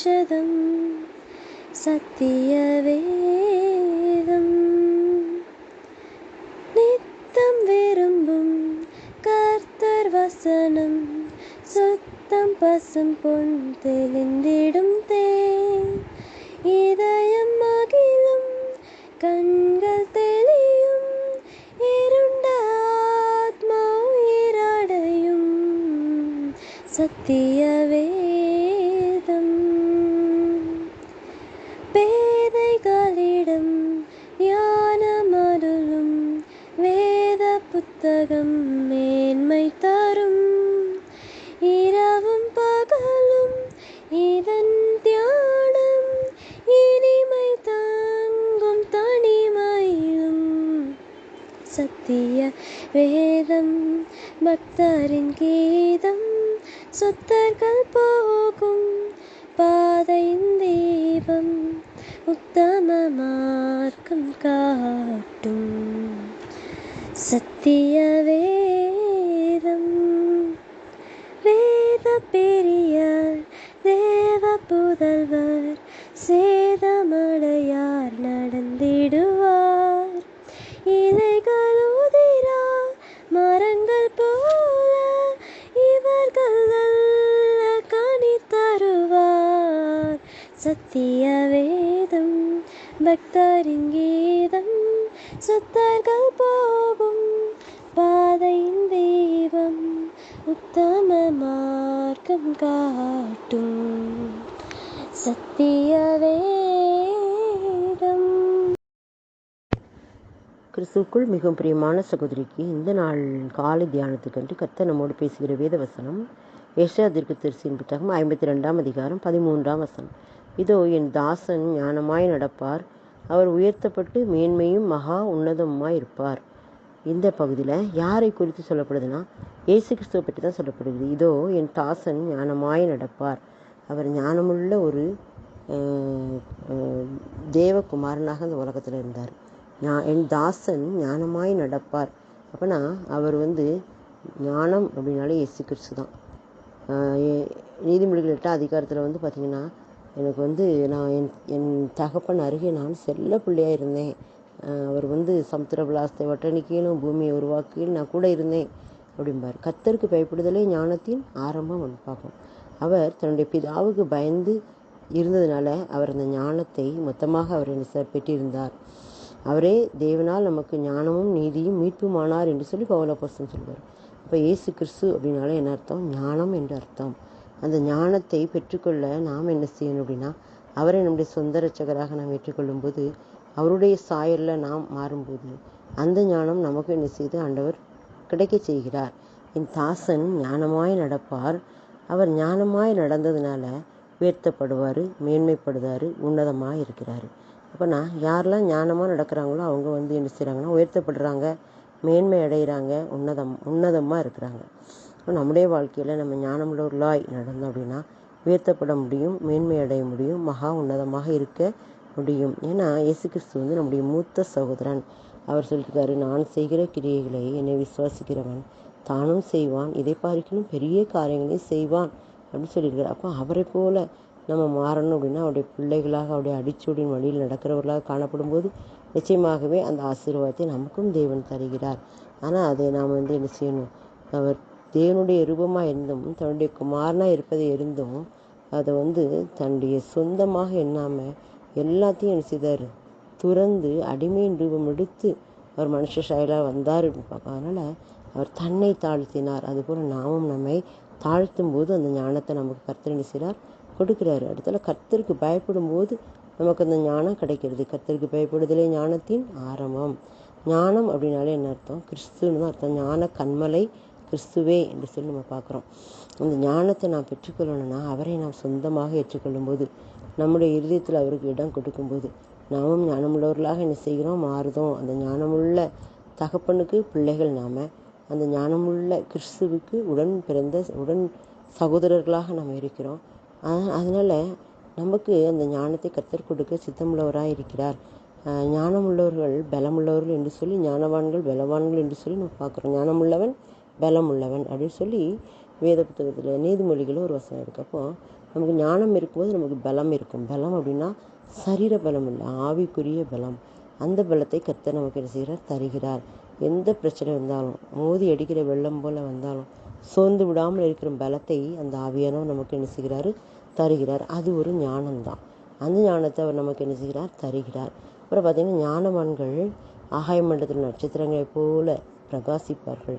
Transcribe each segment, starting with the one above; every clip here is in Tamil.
ஔஷதம் சத்திய வேதம் நித்தம் விரும்பும் கர்த்தர் வசனம் சுத்தம் பசும் பொன் தெளிந்திடும் தேன் இதயம் மகிழும் கண்கள் தெளியும் இருண்ட ஆத்மா உயிரடையும் சத்திய புத்தகம் மேன்மை தரும். இரவும் பகலும் இதன் தியானம். இனிமை தாங்கும் தனிமையும். சத்திய வேதம் பக்தரின் கீதம் சுத்தர்கள் போகும் பாதையின் தீபம் உத்தம மார்க்கம் காட்டும். சத்திய வேதம். வேத பெரியார் தேவ புதல்வர் சேதமடையார் நடந்திடுவார். இலைகள் உதிரா மரங்கள் போல இவர்கள் கனி தருவார். சத்திய வேதம் பக்தரின் கீதம் சுத்தர்கள் போகும் பாதையின் தெய்வம் உத்தம மார்க்கம் காட்டும். சத்திய வேதம். மிகவும் பிரியமான சகோதரிக்கு இந்த நாள் காலை தியானத்துக்கன்று கத்த நம்மோடு பேசுகிற வேத வசனம் ஏஷா தீர்க்கதரிசியின் புத்தகம் ஐம்பத்தி ரெண்டாம் அதிகாரம் பதிமூன்றாம் வசனம். இதோ என் தாசன் ஞானமாய் நடப்பார். அவர் உயர்த்தப்பட்டு மேன்மையும் மகா உன்னதமுமாய் இருப்பார். இந்த பகுதியில் யாரை குறித்து சொல்லப்படுதுன்னா இயேசு கிறிஸ்துவை பற்றி தான் சொல்லப்படுது. இதோ என் தாசன் ஞானமாய் நடப்பார். அவர் ஞானமுள்ள ஒரு தேவகுமாரனாக அந்த உலகத்தில் இருந்தார். நான் என் தாசன் ஞானமாய் நடப்பார். அப்போனா அவர் வந்து ஞானம் அப்படின்னாலே இயேசு கிறிஸ்து தான். ஆஹ் நீதிமொழிகள் எட்டாம் அதிகாரத்தில் வந்து பார்த்திங்கன்னா எனக்கு வந்து நான் என் என் தகப்பன் அருகே நான் செல்ல பிள்ளையாக இருந்தேன். அவர் வந்து சமுத்திர விலாசத்தை வட்டணிக்கையிலும் பூமியை உருவாக்கியில் நான் கூட இருந்தேன் அப்படிம்பார். கத்தருக்கு பயப்படுதலே ஞானத்தின் ஆரம்பம் அப்படின்னு பார்ப்போம். அவர் தன்னுடைய பிதாவுக்கு பயந்து இருந்ததுனால அவர் அந்த ஞானத்தை மொத்தமாக அவர் என்ன சார் பெற்றிருந்தார். அவரே தேவனால் நமக்கு ஞானமும் நீதியும் மீட்புமானார் என்று சொல்லி பவுலப்போஸ்தலன் சொல்வார். இப்போ இயேசு கிறிஸ்து அப்படின்னாலே என்ன அர்த்தம்? ஞானம் என்று அர்த்தம். அந்த ஞானத்தை பெற்றுக்கொள்ள நாம் என்ன செய்யணும் அப்படின்னா அவரை நம்முடைய சொந்த ரச்சகராக நாம் ஏற்றுக்கொள்ளும்போது அவருடைய சாயலில் நாம் மாறும்போது அந்த ஞானம் நமக்கு என்ன செய்து ஆண்டவர் கிடைக்க செய்கிறார். என் தாசன் ஞானமாய் நடப்பார். அவர் ஞானமாய் நடந்ததுனால உயர்த்தப்படுவார் மேன்மைப்படுவார் உன்னதமாக இருக்கிறார். அப்போ நான் யாரெல்லாம் ஞானமாக நடக்கிறாங்களோ அவங்க வந்து என்ன செய்கிறாங்கன்னா உயர்த்தப்படுறாங்க மேன்மை அடைகிறாங்க உன்னதம் உன்னதமாக இருக்கிறாங்க. இப்போ நம்முடைய வாழ்க்கையில் நம்ம ஞானமுள்ளவர்களாய் நடந்தோம் அப்படின்னா உயர்த்தப்பட முடியும் மேன்மை அடைய முடியும் மகா உன்னதமாக இருக்க முடியும். ஏன்னா இயேசு கிறிஸ்து வந்து நம்முடைய மூத்த சகோதரன். அவர் சொல்லியிருக்காரு நான் செய்கிற கிரியைகளை என்னை விசுவாசிக்கிறவன். தானும் செய்வான். இதை பார்க்கணும் பெரிய காரியங்களையும் செய்வான். அப்படின்னு சொல்லியிருக்காரு. அப்போ அவரை போல நம்ம மாறணும் அப்படின்னா அவருடைய பிள்ளைகளாக அவருடைய அடிச்சோடின் வழியில் நடக்கிறவர்களாக காணப்படும் போது நிச்சயமாகவே அந்த ஆசீர்வாதத்தை நமக்கும் தேவன் தருகிறார். ஆனால் அதை நாம் வந்து என்ன செய்யணும்? அவர் தேவனுடைய ரூபமாக இருந்தும் தன்னுடைய குமாரனாக இருப்பதை இருந்தும் அதை வந்து தன்னுடைய சொந்தமாக எண்ணாமல் எல்லாத்தையும் என்ன செய்தார்? துறந்து அடிமையின் ரூபம் எடுத்து அவர் மனுஷ சாயலாக வந்தார் அப்படின்னு பார்க்க அதனால் அவர் தன்னை தாழ்த்தினார். அதுபோல் நாமும் நம்மை தாழ்த்தும் போது அந்த ஞானத்தை நமக்கு கர்த்தர் செய்கிறார் கொடுக்குறாரு. அடுத்தால கர்த்தருக்கு பயப்படும் போது நமக்கு அந்த ஞானம் கிடைக்கிறது. கர்த்தருக்கு பயப்படுதலே ஞானத்தின் ஆரம்பம். ஞானம் அப்படின்னாலே என்ன அர்த்தம்? கிறிஸ்துன்னு தான் அர்த்தம். ஞான கண்மலை கிறிஸ்துவே என்று சொல்லி நம்ம பார்க்குறோம். அந்த ஞானத்தை நான் பெற்றுக்கொள்ளணும்னா அவரை நாம் சொந்தமாக ஏற்றுக்கொள்ளும் போது நம்முடைய இருதயத்தில் அவருக்கு இடம் கொடுக்கும்போது நாமும் ஞானமுள்ளவர்களாக என்ன செய்கிறோம்? மாறுதோம். அந்த ஞானமுள்ள தகப்பனுக்கு பிள்ளைகள் நாம் அந்த ஞானமுள்ள கிறிஸ்துவுக்கு உடன் பிறந்த உடன் சகோதரர்களாக நாம் இருக்கிறோம். அதனால் நமக்கு அந்த ஞானத்தை கத்தர் கொடுக்க சித்தமுள்ளவராக இருக்கிறார். ஞானமுள்ளவர்கள் பலமுள்ளவர்கள் என்று சொல்லி ஞானவான்கள் பலவான்கள் என்று சொல்லி நம்ம பார்க்குறோம். ஞானமுள்ளவன் பலமுள்ளவன் அப்படின்னு சொல்லி வேத புத்தகத்தில் நீதிமொழிகளும் ஒரு வசனம் இருக்கு. அப்போ நமக்கு ஞானம் இருக்கும்போது நமக்கு பலம் இருக்கும். பலம் அப்படின்னா சரீர பலம் இல்லை ஆவிக்குரிய பலம். அந்த பலத்தை கத்த நமக்கு என்ன செய்கிறார்? தருகிறார். எந்த பிரச்சனை வந்தாலும் மோதி அடிக்கிற வெள்ளம் போல் வந்தாலும் சோர்ந்து விடாமல் இருக்கிற பலத்தை அந்த ஆவியானவர் நமக்கு என்ன செய்கிறாரு? தருகிறார். அது ஒரு ஞானம்தான். அந்த ஞானத்தை அவர் நமக்கு என்ன செய்கிறார்? தருகிறார். அப்புறம் பார்த்திங்கன்னா ஞானவான்கள் ஆகாய மண்டலத்தில் நட்சத்திரங்களைப் போல பிரகாசிப்பார்கள்.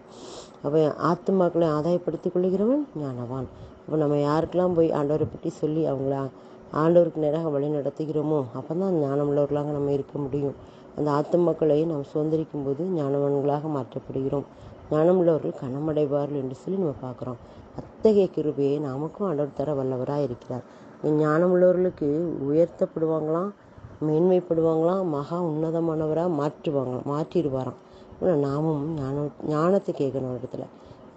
அவன் ஆத்துமாக்களை ஆதாயப்படுத்திக் கொள்கிறவன் ஞானவான். அப்போ நம்ம யாருக்கெல்லாம் போய் ஆண்டவரை பற்றி சொல்லி அவங்கள ஆண்டவருக்கு நேராக வழி நடத்துகிறோமோ அப்போ தான் ஞானமுள்ளவர்களாக நம்ம இருக்க முடியும். அந்த ஆத்துமாக்களை நாம் சுதந்திரிக்கும் போது ஞானவான்களாக மாற்றப்படுகிறோம். ஞானமுள்ளவர்கள் கனமடைவார்கள் என்று சொல்லி நம்ம பார்க்குறோம். அத்தகைய கிருபையை நமக்கும் ஆண்டவர் தர வல்லவராக இருக்கிறார். ஞானமுள்ளவர்களுக்கு உயர்த்தப்படுவாங்களாம் மேன்மைப்படுவாங்களாம் மகா உன்னதமானவராக மாற்றுவாங்களாம் மாற்றிடுவாராம். ஆனால் நாமும் ஞானம் ஞானத்தை கேட்கணும் ஒரு இடத்துல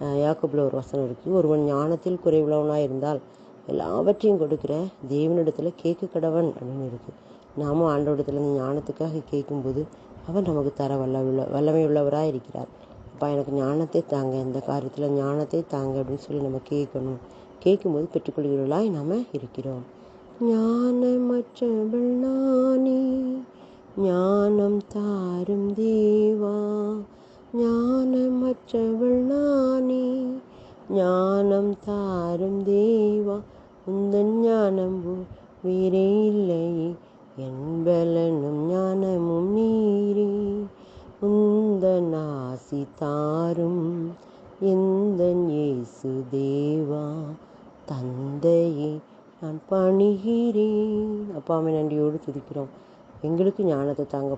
யாக்கோபுல ஒரு வசனம் இருக்குது ஒருவன் ஞானத்தில் குறைவுள்ளவனாக இருந்தால் எல்லாவற்றையும் கொடுக்குற தேவனிடத்தில் கேட்க கடவன் அப்படின்னு இருக்குது நாமும் ஆண்டோடத்தில் இந்த ஞானத்துக்காக கேட்கும்போது அவர் நமக்கு தர வல்ல வல்லமை உள்ளவராக இருக்கிறார். அப்பா எனக்கு ஞானத்தை தாங்க இந்த காரியத்தில் ஞானத்தை தாங்க அப்படின்னு சொல்லி நம்ம கேட்கணும். கேட்கும்போது பெற்றுக்கொள்கிறவர்களாய் நாம் இருக்கிறோம். ஞானமற்றவள் நானே ஞானம் தாரும் தேவா ஞானமற்றவள் நானே. ஞானம் தாரும் தேவா உந்தன் ஞானம் போ- வேறே இல்லையே என்பலனும் ஞானமும் நீரே. உந்தன் ஆசி தாரும் எந்தன் இயேசு தேவா. தந்தையே நான் பணிகிறேன். அப்பாவை நன்றியோடு துதிக்கிறோம். எங்களுக்கு ஞானத்தை தாங்க